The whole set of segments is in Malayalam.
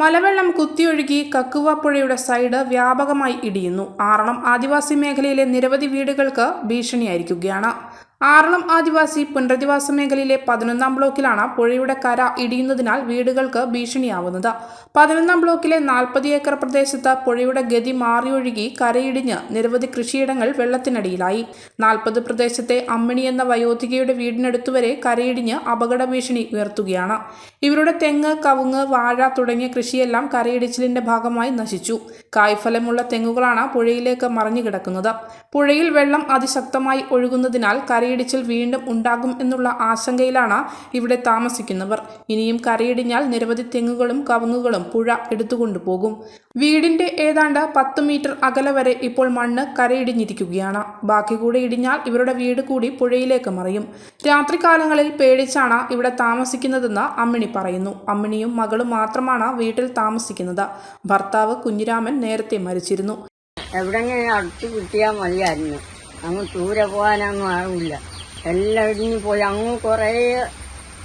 മലവെള്ളം കുത്തിയൊഴുകി കക്കുവ പുഴയുടെ സൈഡ് വ്യാപകമായി ഇടിയുന്നു. ആറളം ആദിവാസി മേഖലയിലെ നിരവധി വീടുകൾക്ക് ഭീഷണിയായിരിക്കുകയാണ്. ആറളം ആദിവാസി പുനരധിവാസ മേഖലയിലെ പതിനൊന്നാം ബ്ലോക്കിലാണ് പുഴയുടെ കര ഇടിയുന്നതിനാൽ വീടുകൾക്ക് ഭീഷണിയാവുന്നത്. പതിനൊന്നാം ബ്ലോക്കിലെ നാൽപ്പത് ഏക്കർ പ്രദേശത്ത് പുഴയുടെ ഗതി മാറിയൊഴുകി കരയിടിഞ്ഞ് നിരവധി കൃഷിയിടങ്ങൾ വെള്ളത്തിനടിയിലായി. നാൽപ്പത് പ്രദേശത്തെ അമ്മിണി എന്ന വയോധികയുടെ വീടിനടുത്തുവരെ കരയിടിഞ്ഞ് അപകട ഭീഷണി ഉയർത്തുകയാണ്. ഇവരുടെ തെങ്ങ് കവുങ്ങ് വാഴ തുടങ്ങിയ കൃഷിയെല്ലാം കരയിടിച്ചിലിന്റെ ഭാഗമായി നശിച്ചു. കായ്ഫലമുള്ള തെങ്ങുകളാണ് പുഴയിലേക്ക് മറിഞ്ഞു കിടക്കുന്നത്. പുഴയിൽ വെള്ളം അതിശക്തമായി ഒഴുകുന്നതിനാൽ കരയിടിച്ചിൽ വീണ്ടും ഉണ്ടാകും എന്നുള്ള ആശങ്കയിലാണ് ഇവിടെ താമസിക്കുന്നവർ. ഇനിയും കരയിടിഞ്ഞാൽ നിരവധി തെങ്ങുകളും കവുങ്ങുകളും പുഴ എടുത്തുകൊണ്ടുപോകും വീടിന്റെ ഏതാണ്ട് പത്ത് മീറ്റർ അകലെ വരെ ഇപ്പോൾ മണ്ണ് കരയിടിഞ്ഞിരിക്കുകയാണ്. ബാക്കി കൂടെ ഇടിഞ്ഞാൽ ഇവരുടെ വീട് കൂടി പുഴയിലേക്ക് മറിയും. രാത്രികാലങ്ങളിൽ പേടിച്ചാണ് ഇവിടെ താമസിക്കുന്നതെന്ന് അമ്മിണി പറയുന്നു. അമ്മിണിയും മകളും മാത്രമാണ് വീട്ടിൽ താമസിക്കുന്നത്. ഭർത്താവ് കുഞ്ഞിരാമൻ നേരത്തെ മരിച്ചിരുന്നു. എവിടെങ്കിലും അടുത്ത് കിട്ടിയാൽ മതിയായിരുന്നു. അങ്ങ് ദൂരെ പോകാനൊന്നും ആവില്ല. എല്ലാം ഇടിഞ്ഞു പോയി. അങ്ങ് കുറേ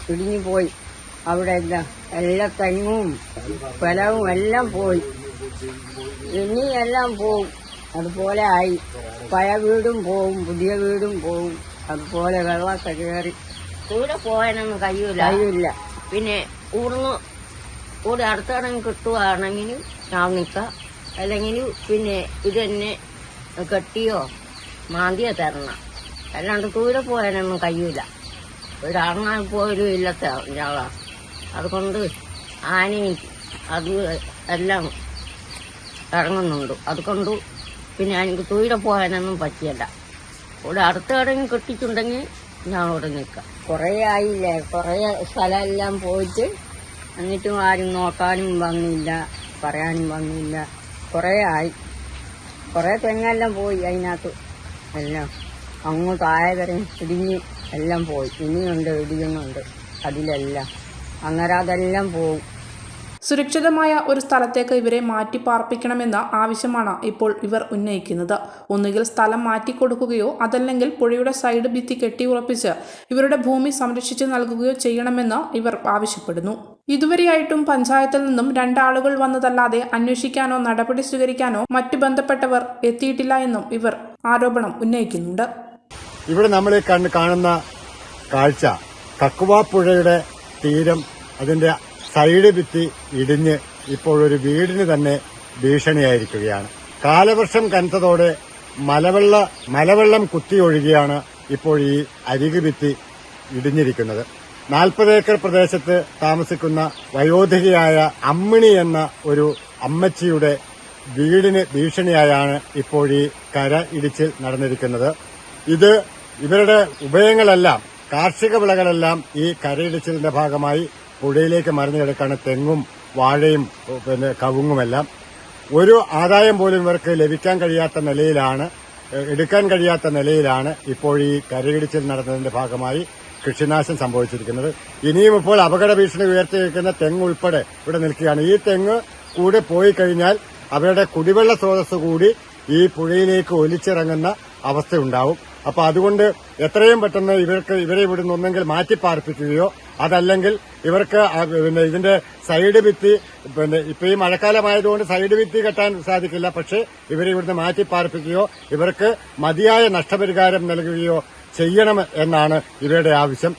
ഇടിഞ്ഞു പോയി. അവിടെ എല്ലാം എല്ലാ തെങ്ങും ഫലവും എല്ലാം പോയി. ഇനി എല്ലാം പോവും. അതുപോലെ ആയി. പഴയ വീടും പോവും പുതിയ വീടും പോവും. അതുപോലെ വെള്ളമൊക്കെ കയറി. ദൂരെ പോകാനൊന്നും കഴിയൂല. കഴിയില്ല പിന്നെ ഊർന്ന് കൂടെ അടുത്താണെങ്കിൽ കിട്ടുവാണെങ്കിൽ ഞാൻ നിൽക്കാം അല്ലെങ്കിൽ പിന്നെ ഇത് തന്നെ കെട്ടിയോ മാന്തിയോ തരണം. അല്ലാണ്ട് ദൂരെ പോകാനൊന്നും കഴിയൂല. ഒരാണാൻ പോലും ഇല്ലത്തെ ഞങ്ങളാ അതുകൊണ്ട് ആനയും അത് എല്ലാം ഇറങ്ങുന്നുണ്ട് അതുകൊണ്ട് പിന്നെ എനിക്ക് ദൂരെ പോകാനൊന്നും പറ്റിയല്ല. ഇവിടെ അടുത്ത കടങ്ങി കെട്ടിച്ചുണ്ടെങ്കിൽ ഞാൻ ഇവിടെ നിൽക്കാം. കുറേ ആയില്ലേ? കുറേ സ്ഥലമെല്ലാം പോയിട്ട് എന്നിട്ടും ആരും നോക്കാനും വന്നില്ല പറയാനും വന്നില്ല. കുറേ ആയി കുറേ തെങ്ങെല്ലാം പോയി അതിനകത്ത്. എല്ലാം അങ്ങ് താഴെ ഇടിഞ്ഞ് എല്ലാം പോയി. ഇനിയുണ്ട് ഇടിയുന്നുണ്ട് അതിലെല്ലാം. അന്നേരം അതെല്ലാം പോവും. സുരക്ഷിതമായ ഒരു സ്ഥലത്തേക്ക് ഇവരെ മാറ്റി പാർപ്പിക്കണമെന്ന ആവശ്യമാണ് ഇപ്പോൾ ഇവർ ഉന്നയിക്കുന്നത്. ഒന്നുകിൽ സ്ഥലം മാറ്റിക്കൊടുക്കുകയോ അതല്ലെങ്കിൽ പുഴയുടെ സൈഡ് ഭിത്തി കെട്ടിയുറപ്പിച്ച് ഇവരുടെ ഭൂമി സംരക്ഷിച്ച് നൽകുകയോ ചെയ്യണമെന്ന് ഇവർ ആവശ്യപ്പെടുന്നു. ഇതുവരെയായിട്ടും പഞ്ചായത്തിൽ നിന്നും രണ്ടാളുകൾ വന്നതല്ലാതെ അന്വേഷിക്കാനോ നടപടി സ്വീകരിക്കാനോ മറ്റു ബന്ധപ്പെട്ടവർ എത്തിയിട്ടില്ല എന്നും ഇവർ ആരോപണം ഉന്നയിക്കുന്നുണ്ട്. ഇവിടെ നമ്മൾ കാണുന്ന കാഴ്ച കക്കുവാപ്പുഴയുടെ പുഴയുടെ തീരം അതിന്റെ സൈഡ് ഭിത്തി ഇടിഞ്ഞ് ഇപ്പോൾ ഒരു വീടിന് തന്നെ ഭീഷണിയായിരിക്കുകയാണ്. കാലവർഷം കനത്തതോടെ മലവെള്ള മലവെള്ളം കുത്തിയൊഴുകിയാണ് ഇപ്പോൾ ഈ അരികു ഭിത്തി ഇടിഞ്ഞിരിക്കുന്നത്. നാൽപ്പത് ഏക്കർ പ്രദേശത്ത് താമസിക്കുന്ന വയോധികയായ അമ്മിണി എന്ന ഒരു അമ്മച്ചിയുടെ വീടിന് ഭീഷണിയായാണ് ഇപ്പോൾ ഈ കര ഇടിച്ചിൽ നടന്നിരിക്കുന്നത്. ഇത് ഇവരുടെ ഉഭയങ്ങളെല്ലാം കാർഷിക വിളകളെല്ലാം ഈ കരയിടിച്ചിലിന്റെ ഭാഗമായി പുഴയിലേക്ക് മറിഞ്ഞു കിടക്കാണ് തെങ്ങും വാഴയും പിന്നെ കവുങ്ങുമെല്ലാം. ഒരു ആദായം പോലും ഇവർക്ക് ലഭിക്കാൻ കഴിയാത്ത നിലയിലാണ് എടുക്കാൻ കഴിയാത്ത നിലയിലാണ് ഇപ്പോൾ ഈ കരയിടിച്ചിൽ നടന്നതിന്റെ ഭാഗമായി കൃഷിനാശം സംഭവിച്ചിരിക്കുന്നത്. ഇനിയും ഇപ്പോൾ അപകട ഭീഷണി ഉയർത്തി നിൽക്കുന്ന തെങ്ങ് ഉൾപ്പെടെ ഇവിടെ നിൽക്കുകയാണ്. ഈ തെങ്ങ് കൂടെ പോയി കഴിഞ്ഞാൽ അവരുടെ കുടിവെള്ള സ്രോതസ് കൂടി ഈ പുഴയിലേക്ക് ഒലിച്ചിറങ്ങുന്ന അവസ്ഥയുണ്ടാവും. അപ്പൊ അതുകൊണ്ട് എത്രയും പെട്ടെന്ന് ഇവർക്ക് ഇവരെ ഇവിടുന്ന് ഒന്നെങ്കിൽ മാറ്റിപ്പാർപ്പിക്കുകയോ അതല്ലെങ്കിൽ ഇവർക്ക് പിന്നെ ഇതിന്റെ സൈഡ് ഭിത്തി പിന്നെ ഇപ്പൊ ഈ മഴക്കാലമായതുകൊണ്ട് സൈഡ് ഭിത്തി കെട്ടാൻ സാധിക്കില്ല. പക്ഷേ ഇവരെ ഇവിടുന്ന് മാറ്റിപ്പാർപ്പിക്കുകയോ ഇവർക്ക് മതിയായ നഷ്ടപരിഹാരം നൽകുകയോ ചെയ്യണം എന്നാണ് ഇവരുടെ ആവശ്യം.